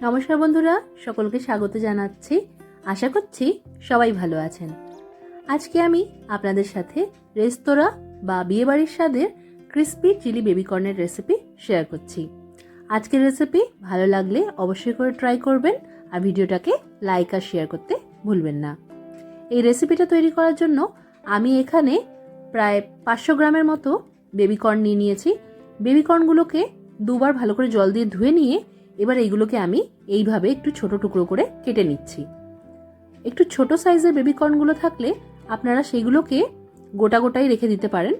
নমস্কার বন্ধুরা, সকলকে স্বাগত জানাচ্ছি। আশা করছি সবাই ভালো আছেন। আজকে আমি আপনাদের সাথে রেস্তোরাঁ বা বিয়েবাড়ির স্বাদের ক্রিস্পি চিলি বেবিকর্নের রেসিপি শেয়ার করছি। আজকের রেসিপি ভালো লাগলে অবশ্যই করে ট্রাই করবেন আর ভিডিওটাকে লাইক আর শেয়ার করতে ভুলবেন না। এই রেসিপিটা তৈরি করার জন্য আমি এখানে প্রায় পাঁচশো গ্রামের মতো বেবিকর্ন নিয়ে নিয়েছি। বেবিকর্নগুলোকে দুবার ভালো করে জল দিয়ে ধুয়ে নিয়ে এবার এইগুলোকে আমি এইভাবে একটু ছোট টুকরো করে কেটে নিচ্ছি। একটু ছোট সাইজের বেবিকর্নগুলো থাকলে আপনারা সেইগুলোকে গোটা গোটাই রেখে দিতে পারেন।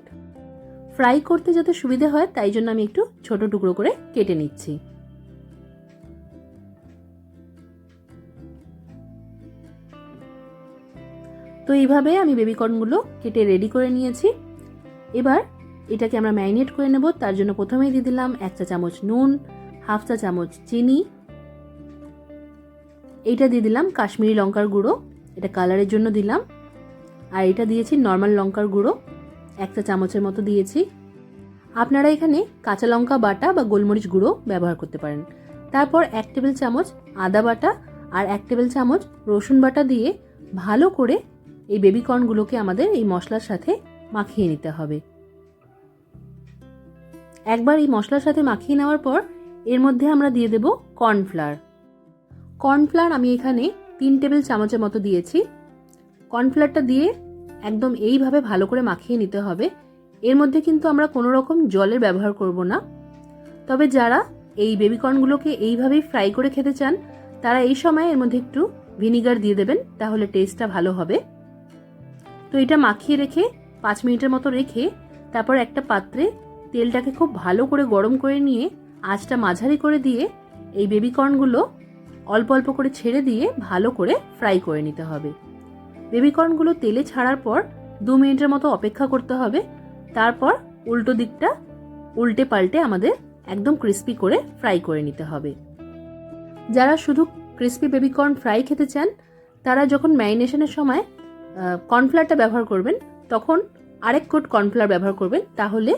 ফ্রাই করতে যাতে সুবিধে হয়, তাই জন্য আমি একটু ছোট টুকরো করে কেটে নিচ্ছি। তো এইভাবে আমি বেবিকর্নগুলো কেটে রেডি করে নিয়েছি। এবার এটাকে আমরা ম্যারিনেট করে নেব। তার জন্য প্রথমেই দিয়ে দিলাম এক চা চামচ নুন, হাফ চা চামচ চিনি। এইটা দিয়ে দিলাম কাশ্মীরি লঙ্কার গুঁড়ো, এটা কালারের জন্য দিলাম। আর এটা দিয়েছি নর্মাল লঙ্কার গুঁড়ো, এক চা চামচের মতো দিয়েছি। আপনারা এখানে কাঁচা লঙ্কা বাটা বা গোলমরিচ গুঁড়ো ব্যবহার করতে পারেন। তারপর এক টেবিল চামচ আদা বাটা আর এক টেবিল চামচ রসুন বাটা দিয়ে ভালো করে এই বেবিকর্নগুলোকে আমাদের এই মশলার সাথে মাখিয়ে নিতে হবে। একবার এই মশলার সাথে মাখিয়ে নেওয়ার পর এর মধ্যে আমরা দিয়ে দেব কর্নফ্লাওয়ার। কর্নফ্লাওয়ার আমি এখানে তিন টেবিল চামচের মতো দিয়েছি। কর্নফ্লাওয়ারটা দিয়ে একদম এইভাবে ভালো করে মাখিয়ে নিতে হবে। এর মধ্যে কিন্তু আমরা কোনো রকম জলের ব্যবহার করব না। তবে যারা এই বেবিকর্নগুলোকে এইভাবেই ফ্রাই করে খেতে চান, তারা এই সময় এর মধ্যে একটু ভিনিগার দিয়ে দেবেন, তাহলে টেস্টটা ভালো হবে। তো এটা মাখিয়ে রেখে পাঁচ মিনিটের মতো রেখে তারপর একটা পাত্রে তেলটাকে খুব ভালো করে গরম করে নিয়ে আঁচটা মাঝারি করে দিয়ে এই বেবিকর্নগুলো অল্প অল্প করে ছেড়ে দিয়ে ভালো করে ফ্রাই করে নিতে হবে। বেবিকর্নগুলো তেলে ছাড়ার পর দু মিনিটের মতো অপেক্ষা করতে হবে। তারপর উল্টো দিকটা উল্টে পাল্টে আমাদের একদম ক্রিস্পি করে ফ্রাই করে নিতে হবে। যারা শুধু ক্রিস্পি বেবিকর্ন ফ্রাই খেতে চান, তারা যখন ম্যারিনেশনের সময় কর্নফ্লাওয়ারটা ব্যবহার করবেন, তখন আরেক কোট কর্নফ্লাওয়ার ব্যবহার করবেন, তাহলে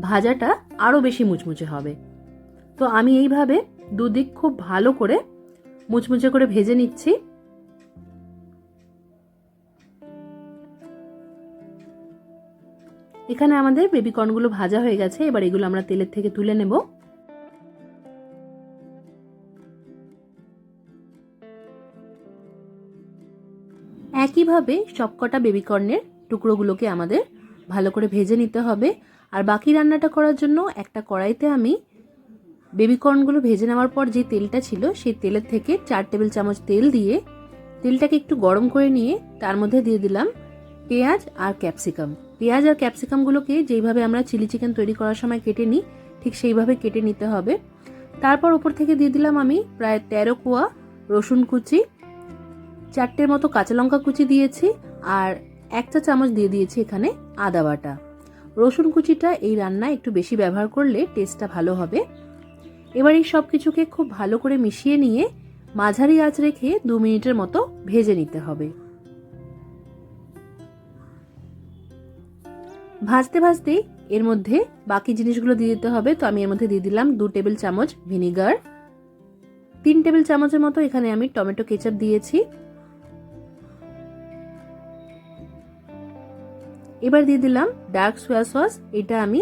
ভাজাটা আরও বেশি মুচমুচে হবে। তো আমি এইভাবে দুদিক খুব ভালো করে মুচমুচে করে ভেজে নিচ্ছি। এখানে আমাদের বেবিকর্নগুলো ভাজা হয়ে গেছে, এবার এগুলো আমরা তেলের থেকে তুলে নেব। একইভাবে সবকটা বেবিকর্নের টুকরোগুলোকে আমাদের ভালো করে ভেজে নিতে হবে। আর বাকি রান্নাটা করার জন্য একটা কড়াইতে আমি বেবিকর্নগুলো ভেজে নেওয়ার পর যে তেলটা ছিল, সেই তেলের থেকে চার টেবিল চামচ তেল দিয়ে তেলটাকে একটু গরম করে নিয়ে তার মধ্যে দিয়ে দিলাম পেঁয়াজ আর ক্যাপসিকাম পেঁয়াজ আর ক্যাপসিকামগুলোকে যেইভাবে আমরা চিলি চিকেন তৈরি করার সময় কেটে নিই, ঠিক সেইভাবে কেটে নিতে হবে। তারপর উপর থেকে দিয়ে দিলাম আমি প্রায় তেরো কোয়া রসুন কুচি চারটের মতো কাঁচা লঙ্কা কুচি দিয়েছি আর এক চা চামচ দিয়ে দিয়েছি এখানে আদা বাটা। রসুন কুচিটা এই রান্নায় একটু বেশি ব্যবহার করলে টেস্টটা ভালো হবে। এবার এই সব কিছুকে খুব ভালো করে মিশিয়ে নিয়ে মাঝারি আঁচ রেখে দু মিনিটের মতো ভেজে নিতে হবে। ভাজতে ভাজতেই এর মধ্যে বাকি জিনিসগুলো দিয়ে দিতে হবে। তো আমি এর মধ্যে দিয়ে দিলাম দু টেবিল চামচ ভিনিগার। তিন টেবিল চামচের মতো এখানে আমি টমেটো কেচাপ দিয়েছি। এবার দিয়ে দিলাম ডার্ক সোয়া সস। এটা আমি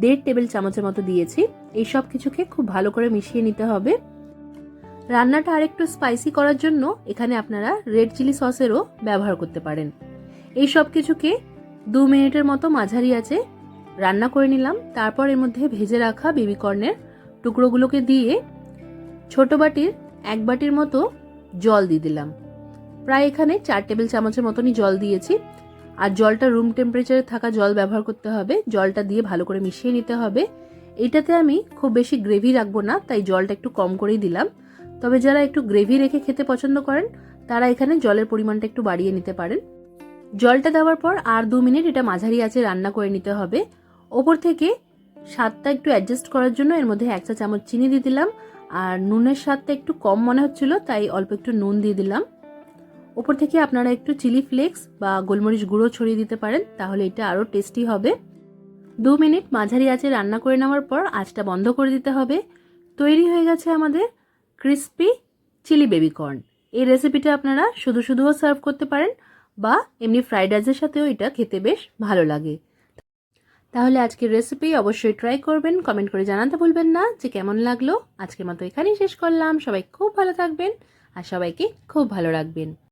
দেড় টেবিল চামচের মতো দিয়েছি। এই সব কিছুকে খুব ভালো করে মিশিয়ে নিতে হবে। রান্নাটা আরেকটু স্পাইসি করার জন্য এখানে আপনারা রেড চিলি সসেরও ব্যবহার করতে পারেন। এই সব কিছুকে দু মিনিটের মতো মাঝারি আছে রান্না করে নিলাম। তারপর এর মধ্যে ভেজে রাখা বেবিকর্নের টুকরোগুলোকে দিয়ে ছোট বাটির এক বাটির মতো জল দিয়ে দিলাম। প্রায় এখানে চার টেবিল চামচের মতনই জল দিয়েছি। আর জলটা রুম টেম্পারেচারে থাকা জল ব্যবহার করতে হবে। জলটা দিয়ে ভালো করে মিশিয়ে নিতে হবে। এটাতে আমি খুব বেশি গ্রেভি রাখব না, তাই জলটা একটু কম করেই দিলাম। তবে যারা একটু গ্রেভি রেখে খেতে পছন্দ করেন, তারা এখানে জলের পরিমাণটা একটু বাড়িয়ে নিতে পারেন। জলটা দেওয়ার পর আর দু মিনিট এটা মাঝারি আছে রান্না করে নিতে হবে। ওপর থেকে স্বাদটা একটু অ্যাডজাস্ট করার জন্য এর মধ্যে এক চা চামচ চিনি দিয়ে দিলাম। আর নুনের স্বাদটা একটু কম মনে হচ্ছিল, তাই অল্প একটু নুন দিয়ে দিলাম। ওপর থেকে আপনারা একটু চিলি ফ্লেক্স বা গোলমরিচ গুঁড়ো ছড়িয়ে দিতে পারেন, তাহলে এটা আরও টেস্টি হবে। দু মিনিট মাঝারি আঁচে রান্না করে নেওয়ার পর আঁচটা বন্ধ করে দিতে হবে। তৈরি হয়ে গেছে আমাদের ক্রিস্পি চিলি বেবি কর্ন এই রেসিপিটা আপনারা শুধু শুধুও সার্ভ করতে পারেন বা এমনি ফ্রাইড রাইসের সাথেও এটা খেতে বেশ ভালো লাগে। তাহলে আজকের রেসিপি অবশ্যই ট্রাই করবেন, কমেন্ট করে জানাতে ভুলবেন না। যে কেমন লাগল, আজকের মতো এখানেই শেষ করলাম। সবাই খুব ভালো থাকবেন আর সবাইকে খুব ভালো রাখবেন।